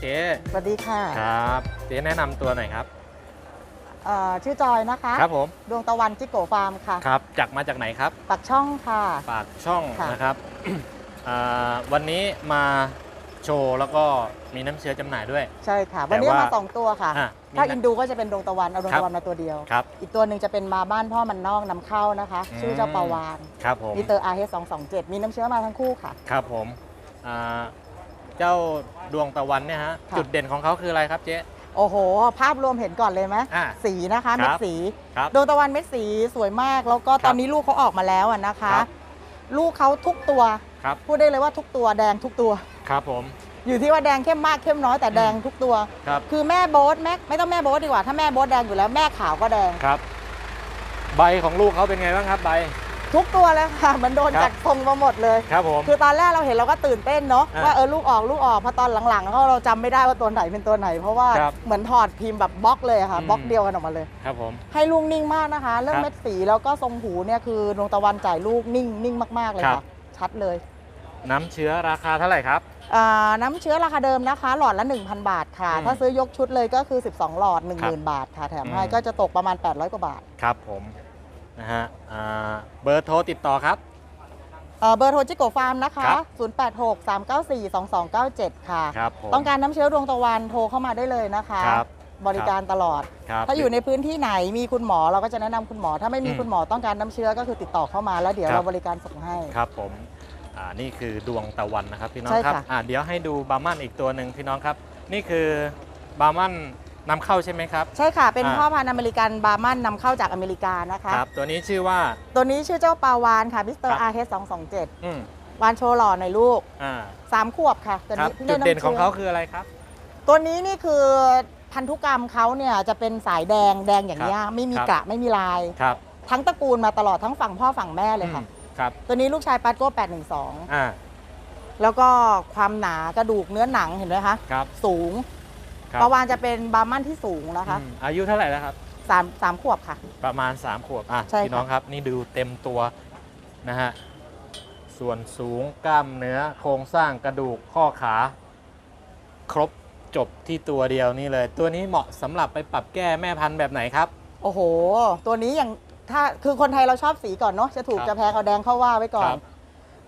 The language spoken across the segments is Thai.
เจ๊สวัสดีค่ะครับเจ๊แนะนำตัวหน่อยครับ เอ่อชื่อจอยนะคะ ครับผมดวงตะวันจิโกฟาร์มค่ะ ครับจากมาจากไหนครับ ปักช่องค่ะ ปากช่องค่ะ นะครับ อ่าวันนี้มาโชว์แล้วก็มีน้ำเชื้อจำหน่ายด้วย ใช่ค่ะแต่วันนี้ว่า มาสองตัวค่ะ อะมีถ้านะ อินดูก็จะเป็นดวงตะวัน เอาดวงครับตะวันมาตัวเดียว ครับ อีกตัวหนึ่งจะเป็นมาบ้านพ่อมันนอกนำเข้านะคะ อืม ชื่อเจ้าปาวานครับผมมิเตอร์อาร์เฮสองสองเจ็ดมีน้ำเชื้อมาทั้งคู่ค่ะ ครับผมอ่า เจ้าดวงตะวันเนี่ยฮะค่ะ จุดเด่นของเขาคืออะไรครับเจ๊ โอ้โห ภาพรวมเห็นก่อนเลยไหมอ่าสีนะคะครับเม็ดสี ครับ ดวงตะวันเม็ดสีสวยมาก แล้วก็ครับตอนนี้ลูกเขาออกมาแล้วอะนะคะ ครับ ลูกเขาทุกตัว ครับพูดได้เลยว่าทุกตัวแดงทุกตัว ครับผม อยู่ที่ว่าแดงเข้มมากเข้มน้อยแต่แดงทุกตัว ครับคือแม่โบ๊ทแม่ไม่ต้องแม่โบ๊ทดีกว่าถ้าแม่โบ๊ทแดงอยู่แล้วแม่ขาวก็แดง ครับ ใบของลูกเขาเป็นไงบ้างครับใบ ทุกตัวเลยค่ะมันโดนครับจัดทรงมาหมดเลยครับผมคือตอนแรกเราเห็นเราก็ตื่นเต้นเนาะอ่าว่าเออลูกออกลูกออกพอตอนหลังๆเขาเราจำไม่ได้ว่าตัวไหนเป็นตัวไหน เพราะว่าครับเหมือนถอดพิมพ์แบบบล็อกเลยอะค่ะอืมบล็อกเดียวกันออกมาเลยครับผมให้ลูกนิ่งมากนะคะ เรื่องครับเม็ดสีแล้วก็ทรงหูเนี่ยคือดวงตะวันจ่ายลูกนิ่งนิ่งมากๆเลยครัค่ะบชัดเลย น้ำเชื้อราคาเท่าไหร่ครับอ่าน้ำเชื้อราคาเดิมนะคะ หลอดละ 1,000 บาทค่ะอืมถ้าซื้อยกชุดเลยก็คือ 12 หลอดครับ10,000 บาทค่ะ แถมให้อืมก็จะตกประมาณ 800 กว่าบาท ครับผม นะฮะอ่าเบอร์โทรติดต่อครับเอ่อเบอร์โทรจิโกฟาร์มนะคะครับ0863942297 ค่ะครับผมต้องการน้ำเชื้อดวงตะวันโทรเข้ามาได้เลยนะคะครับบริการตลอดครับถ้าอยู่ในพื้นที่ไหนมีคุณหมอเราก็จะแนะนำคุณหมอ ถ้าไม่มีอืมคุณหมอต้องการน้ำเชื้อก็คือติดต่อเข้ามาแล้วเดี๋ยวครับเราบริการส่งให้ ครับผมอ่านี่คือดวงตะวันนะครับพี่น้องใช่ครับค่ะอ่าเดี๋ยวให้ดูบาร์มันอีกตัวหนึ่งพี่น้องครับ นี่คือบาร์มัน นำเข้าใช่ไหมครับ ใช่ค่ะ เป็นอ่าพ่อพันธุ์อเมริกันบาร์มันนำเข้าจากอเมริกานะคะ ครับ ตัวนี้ชื่อว่า ตัวนี้ชื่อเจ้าปาวานค่ะมิสเตอครัร์บอาร์เฮสองสองเจ็ดอืมวานโชว์หล่อหน่อยลูกอ่าสามขวบค่ะตัวครับนี้พิ่จุดไำเด่นของชื้เขาคืออะไรครับ ตัวนี้นี่คือพันธุกรรมเขาเนี่ยจะเป็นสายแดงแดงอย่างนี้ยไม่มีครับกระไม่มีลายครับทั้งตระกูลมาตลอดทั้งฝั่งพ่อฝั่งแม่เลยค่ะอืมครับตัวนี้ลูกชายปัดโก้812อ่าแล้วก็ความหนากระดูกเนื้อหนังเห็นไหมคะครับสูง ครับปาวานจะเป็นบาร์มันที่สูงนะคะอืมอายุเท่าไหร่แล้วครับ สามสามขวบค่ะ ประมาณ 3 ขวบ อะ ใช่ค่ะพี่น้องครับ นี่ดูเต็มตัวนะฮะ ส่วนสูงกล้ามเนื้อโครงสร้างกระดูกข้อขา ครบจบที่ตัวเดียวนี่เลย ตัวนี้เหมาะสำหรับไปปรับแก้แม่พันธุ์แบบไหนครับ โอ้โห ตัวนี้อย่างถ้าคือคนไทยเราชอบสีก่อนเนาะจะถูกครับจะแพ้เอาแดงเข้าว่าไว้ก่อคน รับ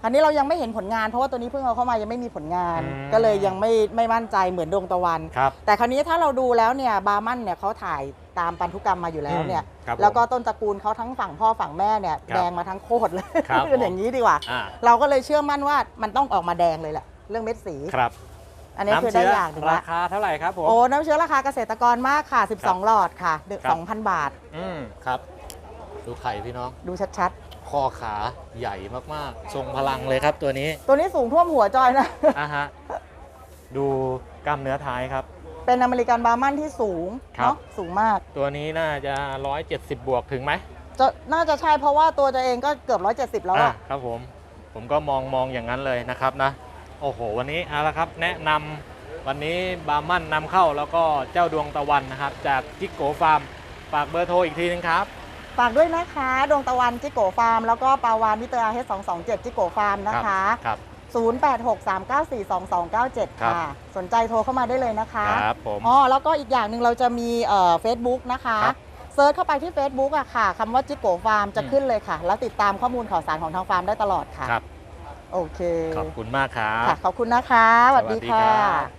อันนี้เรายังไม่เห็นผลงานเพราะว่าตัวนี้เพิ่งเอาเข้ามายังไม่มีผลงาน อืมก็เลยยังไม่ไม่มั่นใจเหมือนดวงตะวัน ครับแต่คราวนี้ถ้าเราดูแล้วเนี่ยบาร์มันเนี่ยเขาถ่ายตามพันธุกรรมมาอยู่แล้วเนี่ยอืมครับผมแล้วก็ต้นตระกูลเขาทั้งฝั่งพ่อฝั่งแม่เนี่ยครับแดงมาทั้งโคตรเลยครับเป็นอย่างนี้ดีกว่า อ่า เราก็เลยเชื่อมั่นว่ามันต้องออกมาแดงเลยแหละเรื่องเม็ดสี ครับอันนี้คือน้ำได้เชื้ออย่างหนึ่งราละคาเท่าไหร่ครับผม โอ้น้ำเชื้อราคาเกษตรกรมากค่ะครับ12 หลอดค่ะ ครับ 2,000 บาท อืมครับ ดูไข่พี่น้อง ดูชัด ข้อขาใหญ่มากๆ ทรงพลังเลยครับตัวนี้ๆตัวนี้สูงท่วมหัวจอยนะ อะฮะ ดูกล้ามเนื้อท้ายครับ เป็นอเมริกันบาร์มันที่สูงครับ เนาะสูงมากตัวนี้น่าจะ 170 บวกถึงไหมจะน่าจะใช่เพราะว่าตัวจะเองก็เกือบ 170 แล้วอะอะครับผม ผมก็มองมองอย่างนั้นเลยนะครับนะ โอ้โห วันนี้เอาละครับ แนะนำวันนี้บาร์มันนำเข้าแล้วก็เจ้าดวงตะวันนะครับ จากจิกโกฟาร์มฝากเบอร์โทรอีกทีนึงครับ ฝากด้วยนะคะ ดวงตะวันจิโกฟาร์ม แล้วก็ปาวานวิเตอร์อาเฮส227จิโกฟาร์มนะคะ ครับ 0863942297ครับค่ะ สนใจโทรเข้ามาได้เลยนะคะครับผมอ๋อแล้วก็อีกอย่างหนึ่งเราจะมีเฟซบุ๊กนะคะครับเซิร์ชเข้าไปที่ Facebook อะค่ะคำว่าจิโกฟาร์มจะอืมขึ้นเลยค่ะ แล้วติดตามข้อมูลข่าวสารของทางฟาร์มได้ตลอดค่ะครับโอเค ขอบคุณมากครับค่ะขอบคุณนะคะสวัสดีสวัสดีค่ะครับ